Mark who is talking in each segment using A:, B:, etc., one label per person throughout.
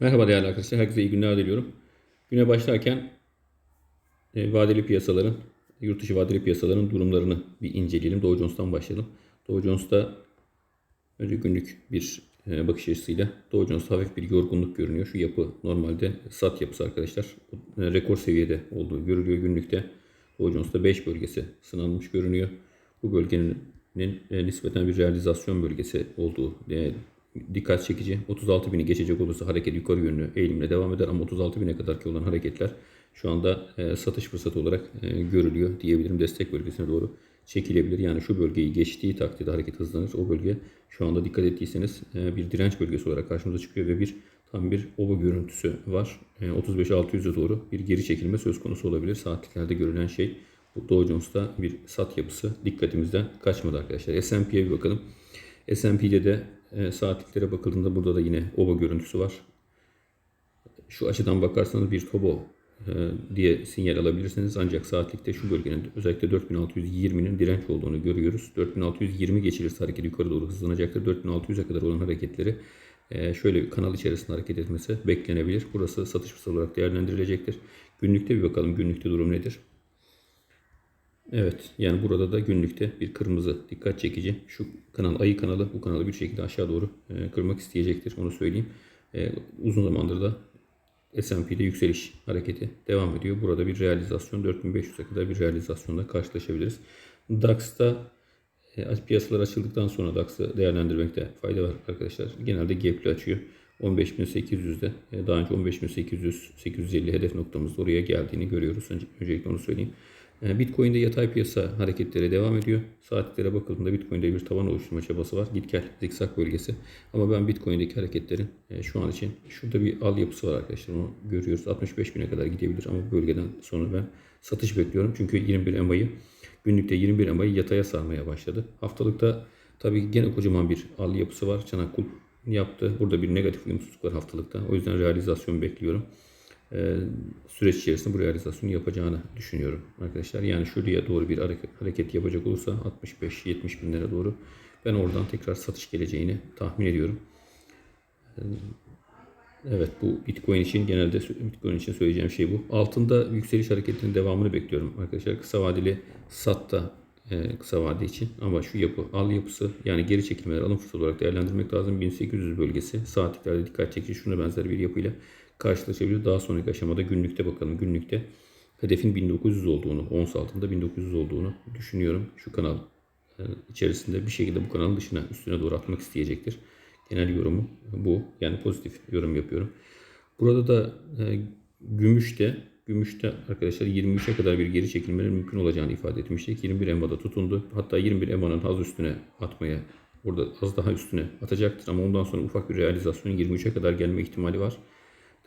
A: Merhaba değerli arkadaşlar. Herkese iyi günler diliyorum. Güne başlarken e, vadeli piyasaların, yurt dışı vadeli piyasaların durumlarını bir inceleyelim. Dow Jones'tan başlayalım. Dow Jones'ta önce günlük bir e, bakış açısıyla Dow Jones'ta hafif bir yorgunluk görünüyor. Şu yapı normalde sat yapısı arkadaşlar. E, rekor seviyede olduğu görülüyor günlükte. Dow Jones'ta 5 bölgesi sınanmış görünüyor. Bu bölgenin e, nispeten bir realizasyon bölgesi olduğu e, dikkat çekici. 36 bini geçecek olursa hareket yukarı yönlü eğilimle devam eder ama 36 bine kadar ki olan hareketler şu anda e, satış fırsatı olarak e, görülüyor diyebilirim. Destek bölgesine doğru çekilebilir. Yani şu bölgeyi geçtiği takdirde hareket hızlanır. O bölge şu anda dikkat ettiyseniz e, bir direnç bölgesi olarak karşımıza çıkıyor ve bir tam bir ova görüntüsü var. E, 35-600'e doğru bir geri çekilme söz konusu olabilir. Saatliklerde görülen şey bu Dow Jones'ta bir sat yapısı dikkatimizden kaçmadı arkadaşlar. S&P'ye bir bakalım. S&P'de de e, saatliklere bakıldığında burada da yine ova görüntüsü var. Şu açıdan bakarsanız bir tobo e, diye sinyal alabilirsiniz. Ancak saatlikte şu bölgenin özellikle 4620'nin direnç olduğunu görüyoruz. 4620 geçilirse hareket yukarı doğru hızlanacaktır. 4600'e kadar olan hareketleri e, şöyle bir kanal içerisinde hareket etmesi beklenebilir. Burası satış fırsatı olarak değerlendirilecektir. Günlükte bir bakalım günlükte durum nedir? Evet yani burada da günlükte bir kırmızı dikkat çekici. Şu kanal ayı kanalı bu kanalı bir şekilde aşağı doğru e, kırmak isteyecektir onu söyleyeyim. E, uzun zamandır da S&P'de yükseliş hareketi devam ediyor. Burada bir realizasyon 4500'e kadar bir realizasyonla karşılaşabiliriz. DAX'ta e, piyasalar açıldıktan sonra DAX'ı değerlendirmekte fayda var arkadaşlar. Genelde gap'li açıyor. 15.800'de e, daha önce 15.800 850 hedef noktamızda oraya geldiğini görüyoruz. Önce, öncelikle onu söyleyeyim. E, Bitcoin'de yatay piyasa hareketleri devam ediyor. Saatliklere bakıldığında Bitcoin'de bir tavan oluşturma çabası var. Git gel zikzak bölgesi. Ama ben Bitcoin'deki hareketlerin e, şu an için şurada bir al yapısı var arkadaşlar. Onu görüyoruz. 65 bine kadar gidebilir ama bu bölgeden sonra ben satış bekliyorum. Çünkü 21 Mayı günlükte 21 Mayı yataya sarmaya başladı. Haftalıkta tabii gene kocaman bir al yapısı var. Çanak kulp yaptı. Burada bir negatif uyumsuzluk var haftalıkta. O yüzden realizasyon bekliyorum. Ee, süreç içerisinde bu realizasyonu yapacağını düşünüyorum arkadaşlar. Yani şuraya doğru bir hareket yapacak olursa 65-70 binlere doğru ben oradan tekrar satış geleceğini tahmin ediyorum. Ee, evet bu Bitcoin için genelde Bitcoin için söyleyeceğim şey bu. Altında yükseliş hareketinin devamını bekliyorum arkadaşlar. Kısa vadeli satta e, kısa vade için ama şu yapı al yapısı yani geri çekilmeler alım fırsatı olarak değerlendirmek lazım. 1800 bölgesi saatliklerde dikkat çekici şuna benzer bir yapıyla karşılaşabilir. Daha sonraki aşamada günlükte bakalım. Günlükte hedefin 1900 olduğunu, ons altında 1900 olduğunu düşünüyorum. Şu kanal e, içerisinde bir şekilde bu kanalın dışına, üstüne doğru atmak isteyecektir. Genel yorumu bu. Yani pozitif yorum yapıyorum. Burada da e, gümüşte Gümüşte arkadaşlar 23'e kadar bir geri çekilmenin mümkün olacağını ifade etmiştik. 21 EMA'da tutundu. Hatta 21 EMA'nın az üstüne atmaya burada az daha üstüne atacaktır ama ondan sonra ufak bir realizasyon 23'e kadar gelme ihtimali var.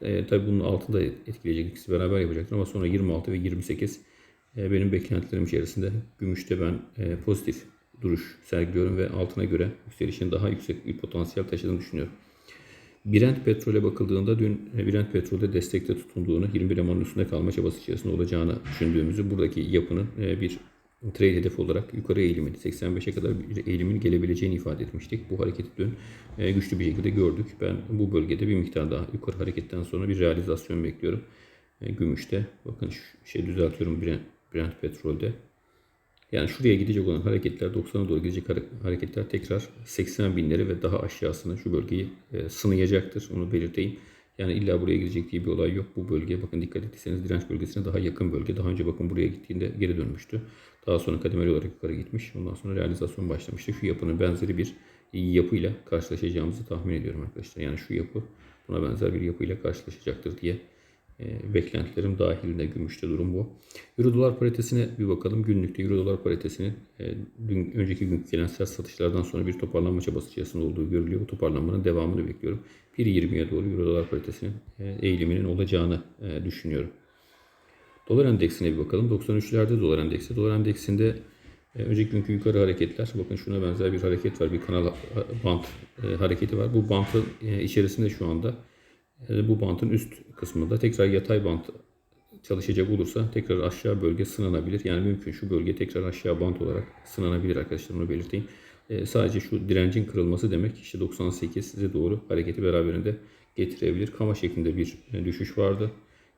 A: E, tabii bunun altında etkileyecek ikisi beraber yapacaktır ama sonra 26 ve 28 e, benim beklentilerim içerisinde gümüşte ben e, pozitif duruş sergiliyorum ve altına göre yükselişin daha yüksek bir potansiyel taşıdığını düşünüyorum. Brent petrole bakıldığında dün e, Brent petrolde destekte tutunduğunu, 21 emanın üstünde kalma çabası içerisinde olacağını düşündüğümüzü, buradaki yapının e, bir trade hedefi olarak yukarı eğilimin 85'e kadar bir eğilimin gelebileceğini ifade etmiştik. Bu hareketi dün e, güçlü bir şekilde gördük. Ben bu bölgede bir miktar daha yukarı hareketten sonra bir realizasyon bekliyorum. Gümüşte bakın şey düzeltiyorum Brent, Brent petrolde. Yani şuraya gidecek olan hareketler 90'a doğru gidecek hareketler tekrar 80 binleri ve daha aşağısına şu bölgeyi e, sınayacaktır. Onu belirteyim. Yani illa buraya gidecek diye bir olay yok. Bu bölgeye bakın dikkat ettiyseniz direnç bölgesine daha yakın bölge. Daha önce bakın buraya gittiğinde geri dönmüştü. Daha sonra kademeli olarak yukarı gitmiş. Ondan sonra realizasyon başlamıştı. Şu yapının benzeri bir yapıyla karşılaşacağımızı tahmin ediyorum arkadaşlar. Yani şu yapı buna benzer bir yapıyla karşılaşacaktır diye e, beklentilerim dahilinde gümüşte durum bu. Euro dolar paritesine bir bakalım. Günlükte Euro dolar paritesinin e, dün önceki günkü gelen sert satışlardan sonra bir toparlanma çabası içerisinde olduğu görülüyor. Bu toparlanmanın devamını bekliyorum. 1.20'ye doğru Euro dolar paritesinin e, eğiliminin olacağını e, düşünüyorum. Dolar endeksine bir bakalım. 93'lerde dolar endeksi. Dolar endeksinde e, önceki günkü yukarı hareketler. Bakın şuna benzer bir hareket var. Bir kanal bant e, hareketi var. Bu bantın e, içerisinde şu anda e, bu bantın üst kısmında tekrar yatay bant çalışacak olursa tekrar aşağı bölge sınanabilir. Yani mümkün şu bölge tekrar aşağı bant olarak sınanabilir arkadaşlar onu belirteyim. E, sadece şu direncin kırılması demek işte 98'e doğru hareketi beraberinde getirebilir. Kama şeklinde bir e, düşüş vardı.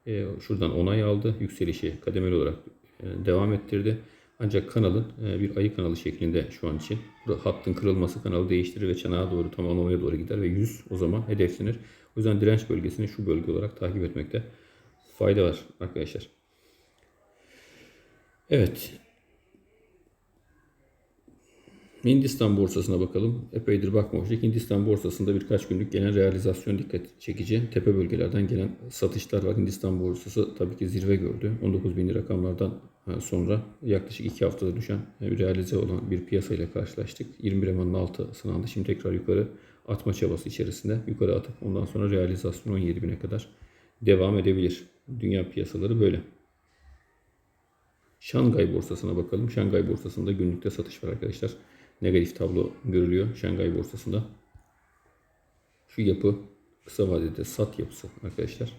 A: E, şuradan onay aldı. Yükselişi kademeli olarak e, devam ettirdi. Ancak kanalın e, bir ayı kanalı şeklinde şu an için. Hattın kırılması kanalı değiştirir ve çanağa doğru tamamlamaya doğru gider ve 100 o zaman hedeflenir. O yüzden direnç bölgesini şu bölge olarak takip etmekte fayda var arkadaşlar. Evet. Hindistan borsasına bakalım. Epeydir bakmamıştık. Hindistan borsasında birkaç günlük gelen realizasyon dikkat çekici. Tepe bölgelerden gelen satışlar var. Hindistan borsası tabii ki zirve gördü. 19 bin rakamlardan e, sonra yaklaşık 2 haftada düşen e, realize olan bir piyasayla karşılaştık. 21 emanın altı sınandı. Şimdi tekrar yukarı atma çabası içerisinde. Yukarı atıp ondan sonra realizasyon 17 bine kadar devam edebilir. Dünya piyasaları böyle. Şangay borsasına bakalım. Şangay borsasında günlükte satış var arkadaşlar. Negatif tablo görülüyor Şangay borsasında. Şu yapı kısa vadede sat yapısı arkadaşlar.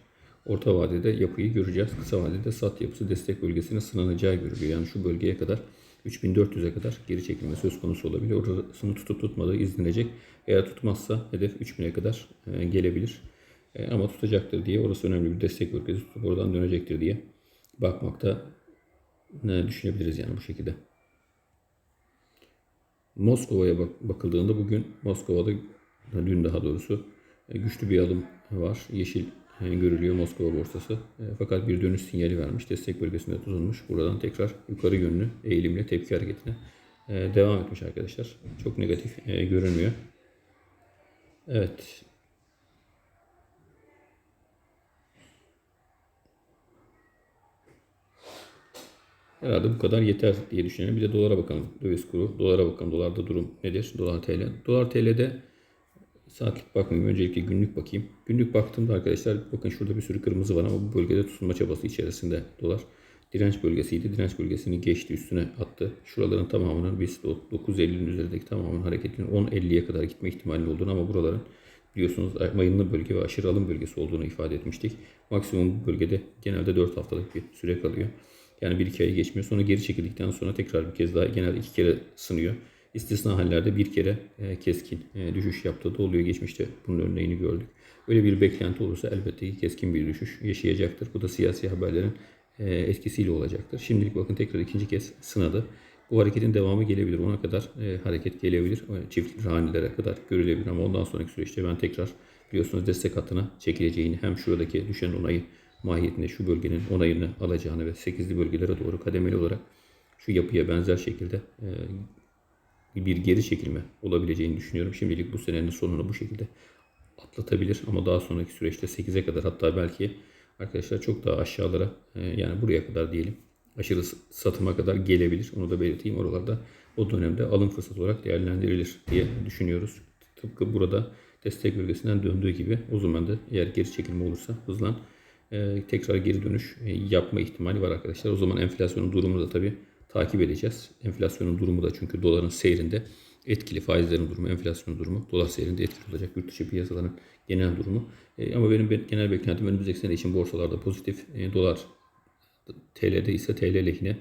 A: Orta vadede yapıyı göreceğiz. Kısa vadede sat yapısı destek bölgesine sınanacağı görülüyor. Yani şu bölgeye kadar 3400'e kadar geri çekilme söz konusu olabilir. Orasını tutup tutmadığı izlenecek. Eğer tutmazsa hedef 3000'e kadar e, gelebilir. E, ama tutacaktır diye orası önemli bir destek bölgesi tutup oradan dönecektir diye bakmakta ne düşünebiliriz yani bu şekilde. Moskova'ya bak bakıldığında bugün Moskova'da dün daha doğrusu e, güçlü bir alım var. Yeşil e, görülüyor Moskova borsası. E, fakat bir dönüş sinyali vermiş. Destek bölgesinde tutulmuş. Buradan tekrar yukarı yönlü eğilimle tepki hareketine devam etmiş arkadaşlar. Çok negatif görünmüyor. Evet. Herhalde bu kadar yeter diye düşünüyorum. Bir de dolara bakalım. Döviz kuru. Dolara bakalım. Dolarda durum nedir? Dolar TL. Dolar TL'de saatlik bakmayayım. Öncelikle günlük bakayım. Günlük baktığımda arkadaşlar bakın şurada bir sürü kırmızı var ama bu bölgede tutunma çabası içerisinde dolar. Direnç bölgesiydi. Direnç bölgesini geçti üstüne attı. Şuraların tamamının biz 9.50'nin üzerindeki tamamının hareketinin 10.50'ye kadar gitme ihtimali olduğunu ama buraların biliyorsunuz mayınlı bölge ve aşırı alım bölgesi olduğunu ifade etmiştik. Maksimum bu bölgede genelde 4 haftalık bir süre kalıyor. Yani bir iki ay geçmiyor. Sonra geri çekildikten sonra tekrar bir kez daha genelde iki kere sınıyor. İstisna hallerde bir kere e, keskin e, düşüş yaptığı da oluyor. Geçmişte bunun örneğini gördük. Öyle bir beklenti olursa elbette ki keskin bir düşüş yaşayacaktır. Bu da siyasi haberlerin e, etkisiyle olacaktır. Şimdilik bakın tekrar ikinci kez sınadı. Bu hareketin devamı gelebilir. Ona kadar e, hareket gelebilir. Çift hanelere kadar görülebilir ama ondan sonraki süreçte ben tekrar biliyorsunuz destek hattına çekileceğini hem şuradaki düşen onayı mahiyetinde şu bölgenin onayını alacağını ve 8'li bölgelere doğru kademeli olarak şu yapıya benzer şekilde e, bir geri çekilme olabileceğini düşünüyorum. Şimdilik bu senenin sonunu bu şekilde atlatabilir ama daha sonraki süreçte 8'e kadar hatta belki arkadaşlar çok daha aşağılara e, yani buraya kadar diyelim aşırı satıma kadar gelebilir. Onu da belirteyim. Oralarda o dönemde alım fırsatı olarak değerlendirilir diye düşünüyoruz. Tıpkı burada destek bölgesinden döndüğü gibi o zaman da eğer geri çekilme olursa hızlan tekrar geri dönüş e, yapma ihtimali var arkadaşlar. O zaman enflasyonun durumunu da tabii takip edeceğiz. Enflasyonun durumu da çünkü doların seyrinde etkili faizlerin durumu, enflasyonun durumu dolar seyrinde etkili olacak. Yurt dışı piyasaların genel durumu. E, ama benim genel beklentim önümüzdeki sene için borsalarda pozitif. dolar TL'de ise TL lehine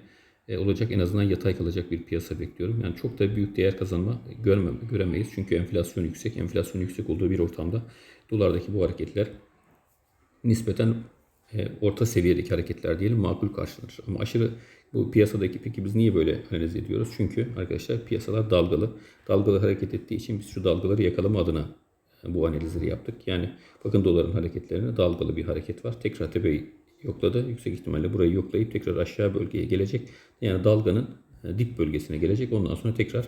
A: olacak. En azından yatay kalacak bir piyasa bekliyorum. Yani çok da büyük değer kazanma görmem, göremeyiz. Çünkü enflasyon yüksek. Enflasyon yüksek olduğu bir ortamda dolardaki bu hareketler nispeten e, orta seviyedeki hareketler diyelim makul karşılanır. Ama aşırı bu piyasadaki peki biz niye böyle analiz ediyoruz? Çünkü arkadaşlar piyasalar dalgalı. Dalgalı hareket ettiği için biz şu dalgaları yakalama adına e, bu analizleri yaptık. Yani bakın doların hareketlerine dalgalı bir hareket var. Tekrar tepeyi yokladı. Yüksek ihtimalle burayı yoklayıp tekrar aşağı bölgeye gelecek. Yani dalganın e, dip bölgesine gelecek. Ondan sonra tekrar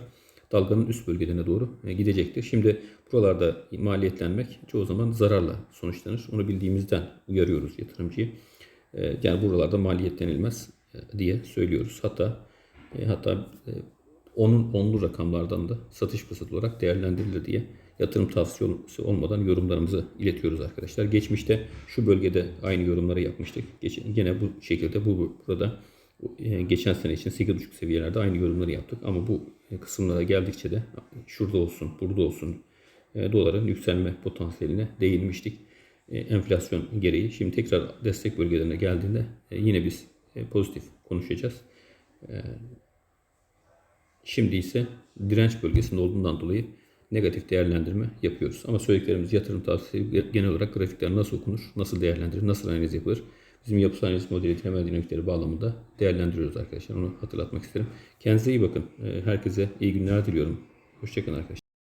A: dalganın üst bölgelerine doğru e, gidecektir. Şimdi buralarda maliyetlenmek çoğu zaman zararla sonuçlanır. Onu bildiğimizden uyarıyoruz yatırımcıyı. E, yani buralarda maliyetlenilmez e, diye söylüyoruz. Hatta hatta onun onlu rakamlardan da satış fırsatı olarak değerlendirilir diye yatırım tavsiyesi olmadan yorumlarımızı iletiyoruz arkadaşlar. Geçmişte şu bölgede aynı yorumları yapmıştık. Yine bu şekilde bu burada geçen sene için 8.5 seviyelerde aynı yorumları yaptık. Ama bu kısımlara geldikçe de şurada olsun, burada olsun e, doların yükselme potansiyeline değinmiştik. E, enflasyon gereği. Şimdi tekrar destek bölgelerine geldiğinde e, yine biz pozitif konuşacağız. Şimdi ise direnç bölgesinde olduğundan dolayı negatif değerlendirme yapıyoruz. Ama söylediklerimiz yatırım tavsiyesi genel olarak grafikler nasıl okunur, nasıl değerlendirilir, nasıl analiz yapılır? Bizim yapısal analiz modeli temel dinamikleri bağlamında değerlendiriyoruz arkadaşlar. Onu hatırlatmak isterim. Kendinize iyi bakın. Ee, Herkese iyi günler diliyorum. Hoşçakalın arkadaşlar.